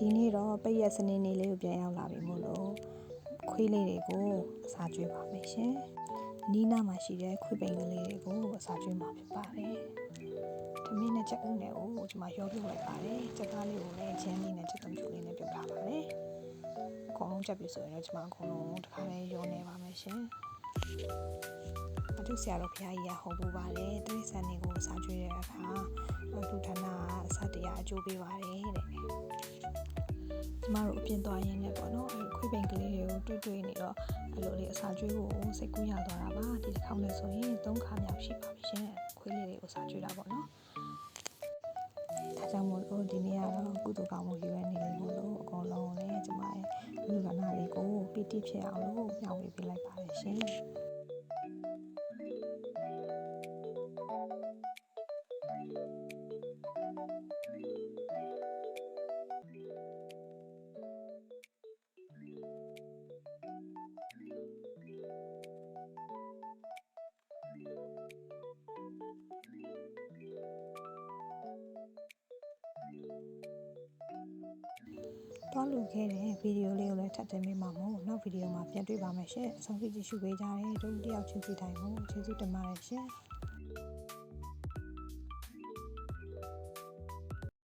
ဒီနေ့တော့ပိတ်ရက်စနေနေ့လေးကိုပြန်ရောက်လာပြီမို့လို့ခွေးလေးတွေကိုအစာကျွေးပါမယ်ရှင်။နီးနားမှာရှိတဲ့ခွေးပိန်ကလေးတွေကိုအစာကျွေးမှာဖြစ်ပါတယ်။သမင်းနဲ့ချက်ဦးနဲ့ကိုကျွန်မရောပြုတ်လိုက်ပါတယ်။ချက်သားလေးကိုလည်းချင်းလေးနဲ့ချက်သုံးချိုလေးနဲ့ပြုတ်ထားပါတယ်။အကုန်လုံးချက်ပြီဆိုရင်တော့ကျွန်မအကုန်လုံးတစ်ခါလေးရောနေပါမယ်ရှင်။အထုဆရာတော်ဖခင်ကြီးကဟောပူပါတယ်တိရစ္ဆာန်တွေကိုအစာကျွေးတဲ့အခါအထုဌာနကအစာတရားအကျိုးပေးပါတယ်တဲ့။ ကျမတို့အပြင်သွားရင်းနဲ့ပေါ့နော်အဲခွေးပိန်ကလေးတွေကိုတွေ့တွေ့နေတော့အဲ့လိုလေးအစာကျွေးဖို့စိတ်ကူးရသွားတာပါဒီတစ်ခေါက်နဲ့ဆိုရင်၃ခါမြောက်ရှိပါပြီရှင်ခွေးလေးတွေကိုအစာကျွေးတာပေါ့နော်ဒါကြောင့်မို့လို့ဒီနေ့ကတော့ကုသိုလ်ကောင်းမှုရွေးနေလို့မို့လို့အကုန်လုံးလည်းကျမရဲ့လူကနာလေးကိုပီတိဖြစ်အောင်လို့မျှဝေပေးလိုက်ပါတယ်ရှင် တော့လူခဲ့တဲ့ဗီဒီယိုလေးကိုလည်းထပ်တင်ပေးမှာမို့နောက်ဗီဒီယိုမှာပြန်တွေ့ပါမယ်ရှင်အဆုံးထိကြည့်ရှုပေးကြတဲ့ဒုတိယချင်းစီတိုင်းကိုကျေးဇူးတင်ပါတယ်ရှင်